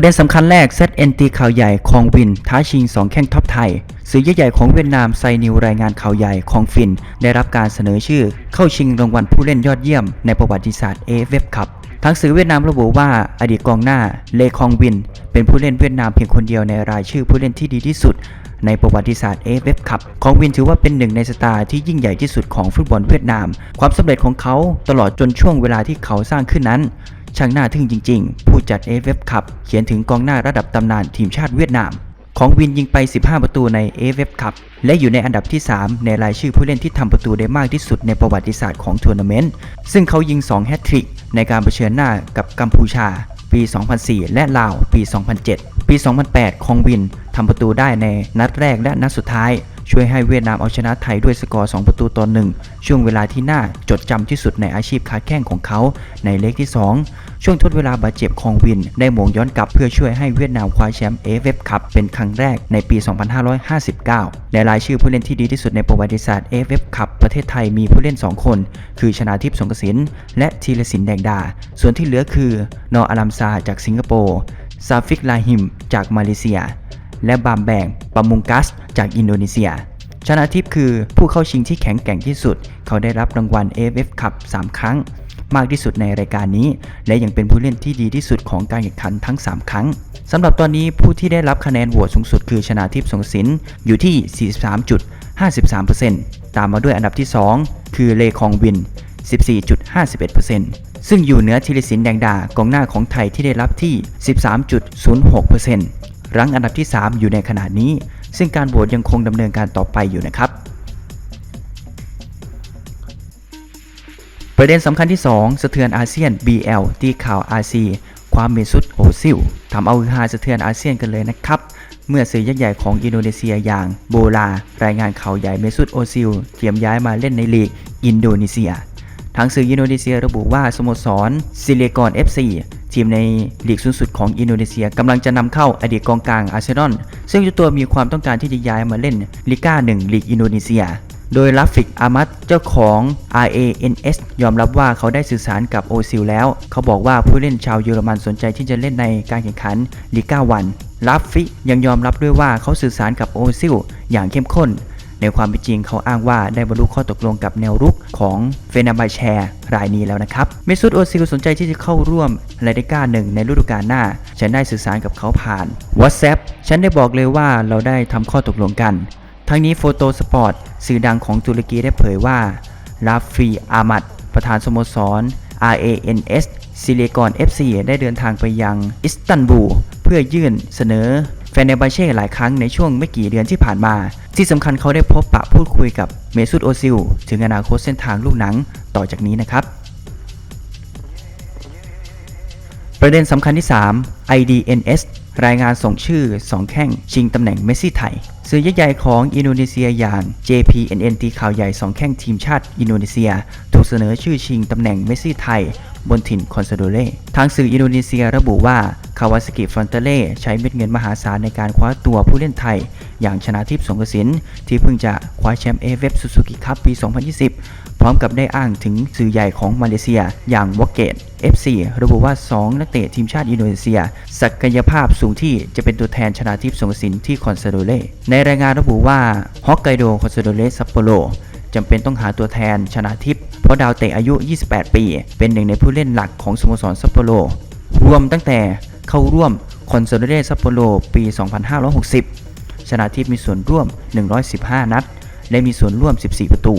ประเด็นสำคัญแรก ZN ตีข่าวใหญ่คองวิน ท้าชิง 2 แข้งท็อปไทย สื่อใหญ่ของเวียดนามไซนิวรายงานข่าวใหญ่คองฟิน ได้รับการเสนอชื่อ เข้าชิงรางวัลผู้เล่นยอดเยี่ยมในประวัติศาสตร์ AFF คัพทั้งสื่อเวียดนามระบุว่าอดีตกองหน้าเลคองวิน เป็นผู้เล่นเวียดนามเพียงคนเดียวในรายชื่อผู้เล่นที่ดีที่สุดในประวัติศาสตร์ AFF คัพของวินถือว่าเป็นหนึ่งในสตาร์ที่ยิ่งใหญ่ที่สุดของฟุตบอลเวียดนาม ความสำเร็จของเขาตลอดจนช่วงเวลาที่เขาสร้างขึ้นนั้น ช่างน่าทึ่งจริง ๆ ผู้จัด AFF คัพเขียนถึงกองหน้าระดับตำนานทีมชาติเวียดนาม ของวินยิงไป 15 ประตูใน AFF คัพและอยู่ในอันดับที่ 3 ในรายชื่อผู้เล่นที่ทำประตูได้มากที่สุดในประวัติศาสตร์ของทัวร์นาเมนต์ ซึ่งเขายิง 2 แฮตทริกในการเผชิญหน้ากับกัมพูชา ปี 2004 และลาว ปี 2007 ปี 2008ของวินทำประตูได้ในนัดแรกและนัดสุดท้าย ช่วยให้เวียดนามเอาชนะไทยด้วยสกอร์ 2 ประตูต่อ1ช่วงเวลาที่น่าจดจำที่สุดในอาชีพค้าแข้งของเขาในเลขที่ 2 ช่วงทดเวลาบาดเจ็บของวิน ได้หมงย้อนกลับเพื่อช่วยให้เวียดนามคว้าแชมป์ AFF คัพเป็นครั้งแรกในปี 2559ในรายชื่อผู้เล่นที่ดีที่สุดในประวัติศาสตร์ AFF คัพประเทศไทยมีผู้เล่น 2 คน คือชนาทิพย์สงกสินและธีรศิลป์แดงดา ส่วนที่เหลือคือนออาลัมซาจากสิงคโปร์ซาฟิกลาฮิมจากมาเลเซีย และบามแบงปามุงกัส จากอินโดนีเซีย ชนะทิพย์คือผู้เข้าชิงที่แข็งแกร่งที่สุด เขาได้รับรางวัล AFF คัพ3ครั้ง มากที่สุดในรายการนี้ และยังเป็นผู้เล่นที่ดีที่สุดของการแข่งขันทั้ง 3 ครั้งสำหรับตอนนี้ผู้ที่ได้รับคะแนนโหวตสูงสุดคือชนะทิพย์สงสินอยู่ที่ 43.53%ตามมาด้วยอันดับที่ 2 คือเลคองวิน 14.51%ซึ่งอยู่เหนือธีรศิลป์แดงดากองหน้าของไทยที่ได้รับที่ 13.06% รั้งอันดับที่ 3 อยู่ในขณะนี้ ซึ่งการโหวตยังคงดำเนินการต่อไปอยู่นะครับ ประเด็นสำคัญที่ 2 สะเทือนอาเซียน BL ตีข่าวอาซีความเมซุตโอซิลทำเอาฮือฮาสะเทือนอาเซียนกันเลยนะครับ เมื่อสื่อยักษ์ใหญ่ของอินโดนีเซียอย่างโบลา รายงานข่าวใหญ่เมซุตโอซิลเตรียมย้ายมาเล่นในลีกอินโดนีเซียทางสื่ออินโดนีเซียระบุว่าสโมสรซิเลกอน FC ทีมในลีกสูงสุดของอินโดนีเซียกำลังจะนำเข้าอดีตกองกลางอาร์เซนอลซึ่งเจ้าตัวมีความต้องการที่จะย้ายมาเล่นลิก้า1ลีกอินโดนีเซีย โดยลาฟิกอามัดเจ้าของ RANS ยอมรับว่าเขาได้สื่อสารกับโอซิลแล้ว เขาบอกว่าผู้เล่นชาวเยอรมันสนใจที่จะเล่นในการแข่งขันลิก้าวันลาฟิกยังยอมรับด้วยว่าเขาสื่อสารกับโอซิลอย่างเข้มข้น ในความเป็นจริงเขาอ้างว่าได้บรรลุข้อตกลงกับแนวรุกของเฟนาบาแชร์รายนี้แล้วนะครับเมซุตโอซิลสนใจที่จะเข้าร่วมไลเดก้าหนึ่งในฤดูกาลหน้า ฉันได้สื่อสารกับเขาผ่าน WhatsApp ฉันได้บอกเลยว่าเราได้ทำข้อตกลงกัน ทั้งนี้โฟโตสปอร์ตสื่อดังของตุรกีได้เผยว่าลาฟีอามัดประธานสโมสร RANS ซิเลกอน FC ได้เดินทางไปยังอิสตันบูลเพื่อยื่นเสนอ แฟนเนบาเช่หลายครั้งในช่วงไม่กี่เดือนที่ผ่านมา ที่สำคัญเขาได้พบปะพูดคุยกับเมซุตโอซิล ถึงอนาคตเส้นทางลูกหนังต่อจากนี้นะครับ ประเด็นสำคัญที่ 3 IDNS รายงานส่งชื่อ 2 แข้ง ชิงตำแหน่งเมสซี่ไทย สื่อยักษ์ใหญ่ของอินโดนีเซียอย่าง JPNN ตีข่าวใหญ่ 2 แข้งทีมชาติอินโดนีเซีย ถูกเสนอชื่อชิงตำแหน่งเมสซี่ไทย บนถิ่นคอนซาโดเล่ทางสื่ออินโดนีเซียระบุว่าคาวาสกิฟรอนเตเล่ใช้เม็ดเงินมหาศาลในการคว้าตัวผู้เล่นไทย อย่างชนะทิพย์สงกสินที่เพิ่งจะคว้าแชมป์เอเวฟซูซูกิคัพปี 2020 พร้อมกับได้อ้างถึงสื่อใหญ่ของมาเลเซียอย่างวอกเกต FC ระบุว่า 2 นักเตะทีมชาติอินโดนีเซีย ศักยภาพสูงที่จะเป็นตัวแทนชนาทิพย์สงกสินที่คอนซาโดเล่ในรายงานระบุว่าฮอกไกโดคอนซาโดเล่ซัปโปโร จำเป็นต้องหาตัวแทนชนาทิพย์เพราะดาวเตะอายุ 28 ปี เป็นหนึ่งในผู้เล่นหลักของสโมสรซัปโปโรรวมตั้งแต่เข้าร่วมคอนซาโดเล่ซัปโปโรปี 2560 ชนาทิพย์มีส่วนร่วม 115 นัด และมีส่วนร่วม 14 ประตู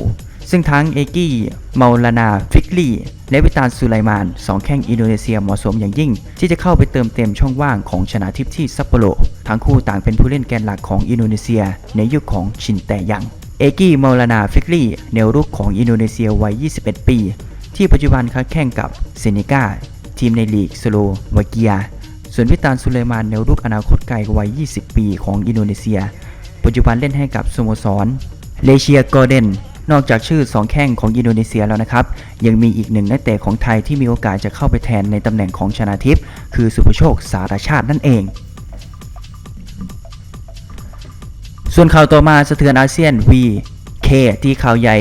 ซึ่งทั้งเอกี้เมาลานาฟิกลีและวิตาลสุไลมานสองแข้งอินโดนีเซียเหมาะสมอย่างยิ่ง ที่จะเข้าไปเติมเต็มช่องว่างของชนาทิพย์ที่ซัปโปโรทั้งคู่ต่างเป็นผู้เล่นแกนหลักของอินโดนีเซียในยุคของชินแตยัง เอกี้เมาลานาฟิกลี่แนวรุกของอินโดนีเซียวัย 21 ปี ที่ปัจจุบันค้าแข่งกับเซเนกาทีมในลีกสโลวาเกีย ส่วนวิตาลสุเลมานแนวรุกอนาคตไกลวัย 20 ปีของอินโดนีเซีย ปัจจุบันเล่นให้กับสโมสรเลเชียกอร์เดนนอกจากชื่อ 2 แข้งของอินโดนีเซียแล้วนะครับ ยังมีอีกหนึ่งนักเตะของไทยที่มีโอกาสจะเข้าไปแทนในตำแหน่งของชนาทิพย์คือสุภโชคสารชาตินั่นเอง ส่วนข่าวต่อมาสะเทือนอาเซียน VK ที่ข่าวใหญ่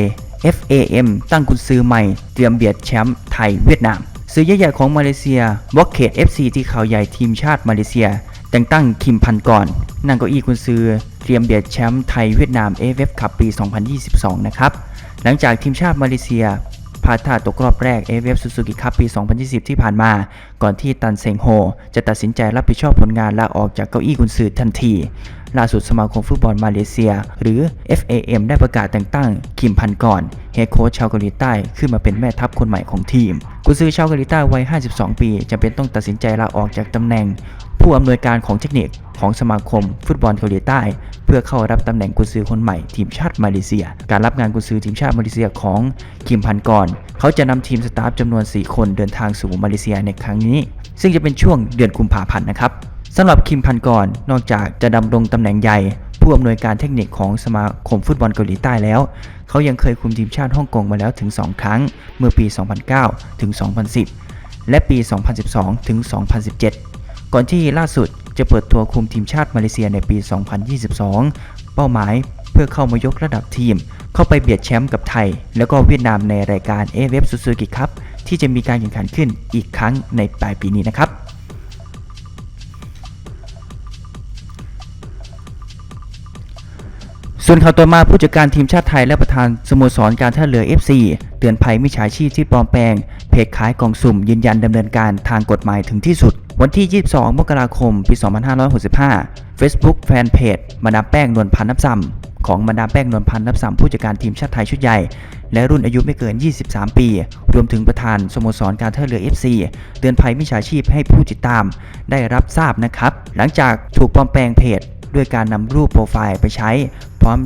FAM ตั้งกุญซือใหม่ เตรียมเบียดแชมป์ไทยเวียดนาม ซื้อใหญ่ๆของมาเลเซียวอ k เ a ต FC ที่ข่าวใหญ่ทีมชาติมาเลเซีย แต่งตั้งคิมพันก่อนนั่งเก้าอี้กุนซือ เตรียมเบียดแชมป์ไทยเวียดนาม AFF คัพปี 2022 นะครับ หลังจากทีมชาติมาเลเซีย ลาดท่าตกรอบแรก AFF Suzuki Cup ปี 2020 ที่ผ่านมา ก่อนที่ตันเซงโฮ จะตัดสินใจรับผิดชอบผลงานลาออกจากเก้าอี้กุนซือทันที ล่าสุดสมาคมฟุตบอลมาเลเซีย หรือ FAM ได้ประกาศแต่งตั้งคิมพันก่อนเฮดโค้ชชาวเกาหลีใต้ขึ้นมาเป็นแม่ทัพคนใหม่ของทีมกุนซือชาวเกาหลีใต้วัย 52 ปีจำเป็นต้องตัดสินใจลาออกจากตำแหน่ง ผู้อำนวยการของเทคนิคของสมาคมฟุตบอลเกาหลีใต้ เพื่อเข้ารับตำแหน่งกุนซือคนใหม่ทีมชาติมาเลเซีย การรับงานกุนซือทีมชาติมาเลเซียของคิมพันกร เขาจะนำทีมสตาฟจำนวน 4 คนเดินทางสู่มาเลเซียในครั้งนี้ ซึ่งจะเป็นช่วงเดือนกุมภาพันธ์นะครับสำหรับคิมพันกรนอกจากจะดำรงตำแหน่งใหญ่ผู้อำนวยการเทคนิคของสมาคมฟุตบอลเกาหลีใต้แล้ว เขายังเคยคุมทีมชาติฮ่องกงมาแล้วถึง 2 ครั้ง เมื่อปี 2009 ถึง 2010 และปี 2012 ถึง 2017 ก่อนที่ล่าสุดจะเปิดตัวคุมทีมชาติมาเลเซียในปี 2022 เป้าหมายเพื่อเข้ามายกระดับทีม เข้าไปเบียดแชมป์กับไทย แล้วก็เวียดนามในรายการ AFF Suzuki Cup ที่จะมีการแข่งขันขึ้นอีกครั้งในปลายปีนี้นะครับ ส่วนข่าวต่อมาผู้จัดการทีมชาติไทยและประธานสโมสรการท่าเรือ FC เตือนภัยมิจฉาชีพที่ปลอมแปลง เพจขายกล่องสุ่มยืนยันดำเนินการทางกฎหมายถึงที่สุด วันที่ 22 มกราคม ปี 2565 Facebook แฟนเพจมาดามแป้งนวลพันธ์นับซ้ำของมาดามแป้งนวลพันธ์นับซ้ำผู้จัดการทีมชาติไทยชุดใหญ่ และรุ่นอายุไม่เกิน 23 ปี รวมถึงประธานสโมสรการท่าเรือ FC เตือนภัยมิจฉาชีพให้ผู้ติดตาม ได้รับทราบนะครับ หลังจากถูกปลอมแปลงเพจ ด้วยการนำรูปโปรไฟล์ไปใช้ พร้อม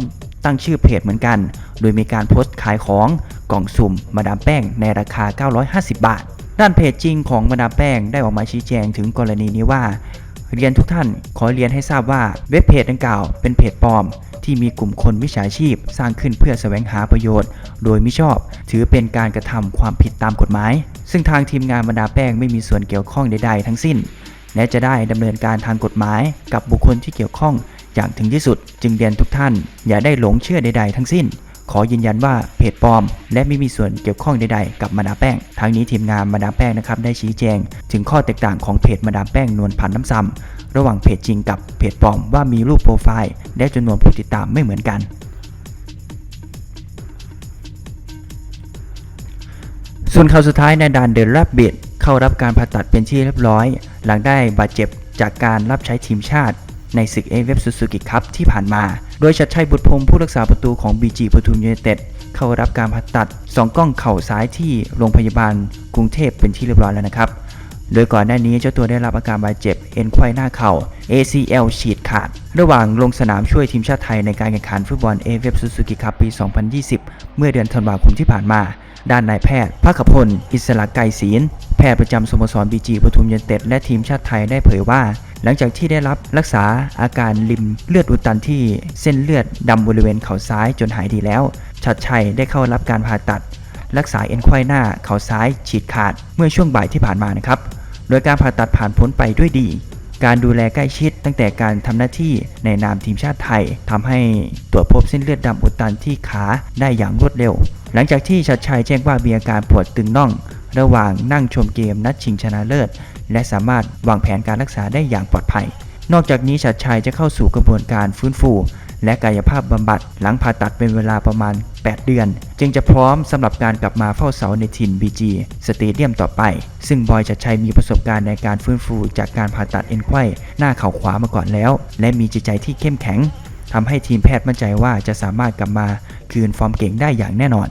ตั้งชื่อเพจเหมือนกัน โดยมีการโพสต์ขายของกล่องสุ่มมาดามแป้งในราคา 950 บาท ด้านเพจจริงของมาดามแป้งได้ออกมาชี้แจงถึงกรณีนี้ว่า เรียนทุกท่านขอเรียนให้ทราบว่าเว็บเพจดังกล่าวเป็นเพจปลอม ที่มีกลุ่มคนมิจฉาชีพ สร้างขึ้นเพื่อแสวงหาประโยชน์ โดยมิชอบ ถือเป็นการกระทำความผิดตามกฎหมาย ซึ่งทางทีมงานมาดาแป้งไม่มีส่วนเกี่ยวข้องใดๆ ทั้งสิ้น และจะได้ดำเนินการทางกฎหมาย กับบุคคลที่เกี่ยวข้องอย่างถึงที่สุด จึงเรียนทุกท่าน อย่าได้หลงเชื่อใด ๆ ทั้งสิ้น ขอยืนยันว่าเพจปลอม และไม่มีส่วนเกี่ยวข้องใดๆกับมาดามแป้งทั้งนี้ทีมงานมาดามแป้งนะครับได้ชี้แจง ถึงข้อแตกต่างของเพจมาดามแป้งนวลพันธ์น้ำซ้ำระหว่างเพจจริงกับเพจปลอมว่ามีรูปโปรไฟล์ และจำนวนผู้ติดตามไม่เหมือนกันส่วนข่าวสุดท้ายในดานเดลรับบิดเข้ารับการผ่าตัดเป็นที่เรียบร้อย หลังได้บาดเจ็บจากการรับใช้ทีมชาติ ในศึกเอเวฟซูซูกิคัพที่ผ่านมา โดยชัดชัยบุตรพรมผู้รักษาประตูของ BG ปทุมยูไนเต็ดเข้ารับการผ่าตัดสองกล้องเข่าซ้ายที่โรงพยาบาลกรุงเทพเป็นที่เรียบร้อยแล้วนะครับ โดยก่อนหน้านี้เจ้าตัวได้รับอาการบาดเจ็บเอ็นไขว้หน้าเข่า ACL ฉีดขาด ระหว่างลงสนามช่วยทีมชาติไทยในการแข่งขันฟุตบอล AFF Suzuki Cup ปี 2020 เมื่อเดือนธันวาคมที่ผ่านมา ด้านนายแพทย์ภาคพล อิสระไกรศีลแพทย์ประจำสโมสรบีจีปทุมยูไนเต็ดและทีมชาติไทยได้เผยว่า หลังจากที่ได้รับรักษาอาการลิมเลือดอุดตันที่เส้นเลือดดำบริเวณเข่าซ้ายจนหายดีแล้ว ชัดชัยได้เข้ารับการผ่าตัด รักษาเอ็นไขว้หน้าเข่าซ้ายฉีดขาดเมื่อช่วงบ่ายที่ผ่านมานะครับ โดยการผ่าตัดผ่านพ้นไปด้วยดี การดูแลใกล้ชิดตั้งแต่การทำหน้าที่ในนามทีมชาติไทยทำให้ตรวจพบเส้นเลือดดำอุดตันที่ขาได้อย่างรวดเร็ว หลังจากที่ชัดชัยแจ้งว่ามีอาการปวดตึงน่อง ระหว่างนั่งชมเกมนัดชิงชนะเลิศ และสามารถวางแผนการรักษาได้อย่างปลอดภัย นอกจากนี้ชัดชัยจะเข้าสู่กระบวนการฟื้นฟู และกายภาพบำบัดหลังผ่าตัดเป็นเวลาประมาณ 8 เดือน จึงจะพร้อมสำหรับการกลับมาเฝ้าเสาในถิ่น BG สเตเดียมต่อไป ซึ่งบอยชัดชัยมีประสบการณ์ในการฟื้นฟู จากการผ่าตัดเอ็นไขว้หน้าเข่าขวามาก่อนแล้ว และมีจิตใจที่เข้มแข็งทำให้ทีมแพทย์มั่นใจว่าจะสามารถกลับมาคืนฟอร์มเก่งได้อย่างแน่นอน